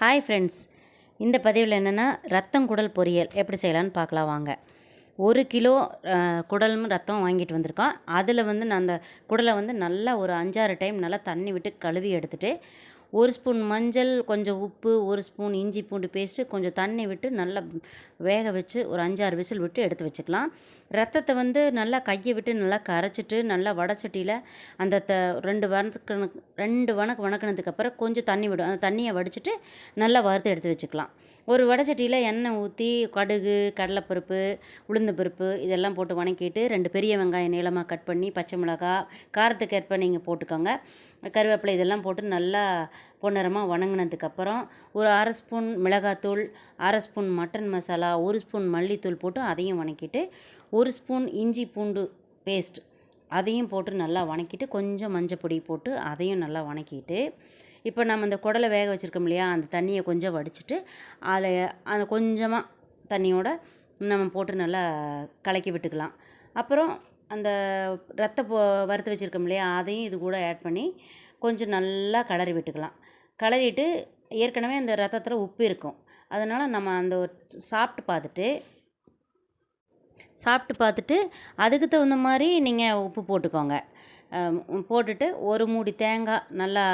Hi friends இந்த பதிவில் என்னென்னா ரத்தம் குடல் பொரியல் எப்படி செய்யலான்னு பார்க்கலாம் வாங்க. ஒரு கிலோ குடலும் ரத்தம் வாங்கிட்டு வந்திருக்கோம். அதில் வந்து நான் அந்த குடலை வந்து நல்லா ஒரு அஞ்சாறு டைம் நல்லா தண்ணி விட்டு கழுவி எடுத்துகிட்டு ஒரு ஸ்பூன் மஞ்சள் கொஞ்சம் உப்பு ஒரு ஸ்பூன் இஞ்சி பூண்டு பேஸ்ட்டு கொஞ்சம் தண்ணி விட்டு நல்லா வேக வச்சு ஒரு அஞ்சாறு விசில் விட்டு எடுத்து வச்சுக்கலாம். ரத்தத்தை வந்து நல்லா கையை விட்டு நல்லா கரைச்சிட்டு நல்லா வடச்சட்டியில் அந்த த ரெண்டு வணக்கு ரெண்டு வணக்கு வணக்கினதுக்கப்புறம் கொஞ்சம் தண்ணி விடும் அந்த தண்ணியை வடிச்சிட்டு நல்லா வறுத்து எடுத்து வச்சுக்கலாம். ஒரு வடைச்சட்டியில் எண்ணெய் ஊற்றி கடுகு கடலைப்பருப்பு உளுந்தம்பருப்பு இதெல்லாம் போட்டு வணக்கிட்டு ரெண்டு பெரிய வெங்காயம் நீளமாக கட் பண்ணி பச்சை மிளகாய் காரத்துக்கு ஏற்ப நீங்கள் போட்டுக்கோங்க. கருவேப்பிலை இதெல்லாம் போட்டு நல்லா பொன்னரமாக வணங்கினதுக்கப்புறம் ஒரு அரை ஸ்பூன் மிளகாத்தூள் அரை ஸ்பூன் மட்டன் மசாலா ஒரு ஸ்பூன் மல்லித்தூள் போட்டு அதையும் வணக்கிட்டு ஒரு ஸ்பூன் இஞ்சி பூண்டு பேஸ்ட் அதையும் போட்டு நல்லா வணக்கிட்டு கொஞ்சம் மஞ்சள் பொடி போட்டு அதையும் நல்லா வணக்கிட்டு இப்போ நம்ம இந்த குடலை வேக வச்சுருக்கோம் இல்லையா அந்த தண்ணியை கொஞ்சம் வடிச்சிட்டு அதில் அந்த கொஞ்சமாக தண்ணியோட நம்ம போட்டு நல்லா கலக்கி விட்டுக்கலாம். அப்புறம் அந்த ரத்த போ வறுத்து வச்சுருக்கோம் இல்லையா அதையும் இது கூட ஆட் பண்ணி கொஞ்சம் நல்லா கலரி விட்டுக்கலாம். கிளறிட்டு ஏற்கனவே அந்த ரத்தத்தில் உப்பு இருக்கும். அதனால் நம்ம அந்த சாப்பிட்டு பார்த்துட்டு சாப்பிட்டு பார்த்துட்டு அதுக்கு தகுந்த மாதிரி நீங்கள் உப்பு போட்டுக்கோங்க. போட்டுட்டு ஒரு மூடி தேங்காய் நல்லா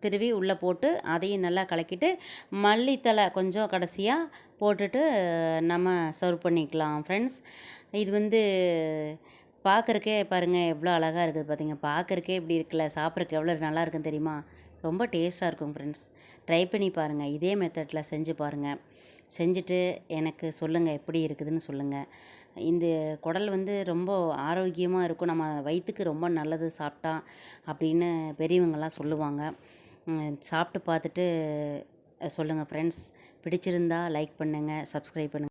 திருவி உள்ளே போட்டு அதையும் நல்லா கலக்கிட்டு மல்லித்தலை கொஞ்சம் கடைசியாக போட்டுட்டு நம்ம சர்வ் பண்ணிக்கலாம் ஃப்ரெண்ட்ஸ் இது வந்து பார்க்குறக்கே பாருங்கள் எவ்வளோ அழகாக இருக்குது பார்த்தீங்க பார்க்குறக்கே இப்படி இருக்குல்ல சாப்பிட்றக்கு எவ்வளோ நல்லா இருக்குன்னு தெரியுமா? ரொம்ப டேஸ்ட்டாக இருக்கும் ஃப்ரெண்ட்ஸ் ட்ரை பண்ணி பாருங்கள் இதே மெத்தடில் செஞ்சு பாருங்கள் செஞ்சுட்டு எனக்கு சொல்லுங்கள் எப்படி இருக்குதுன்னு சொல்லுங்கள் இந்த குடல் வந்து ரொம்ப ஆரோக்கியமாக இருக்கும். நம்ம வயிற்றுக்கு ரொம்ப நல்லது சாப்பிட்டா அப்படின்னு பெரியவங்கள்லாம் சொல்லுவாங்க. சாப்பிட்டு பார்த்துட்டு சொல்லுங்கள் ஃப்ரெண்ட்ஸ் பிடிச்சிருந்தா லைக் பண்ணுங்கள் சப்ஸ்கிரைப் பண்ணுங்கள்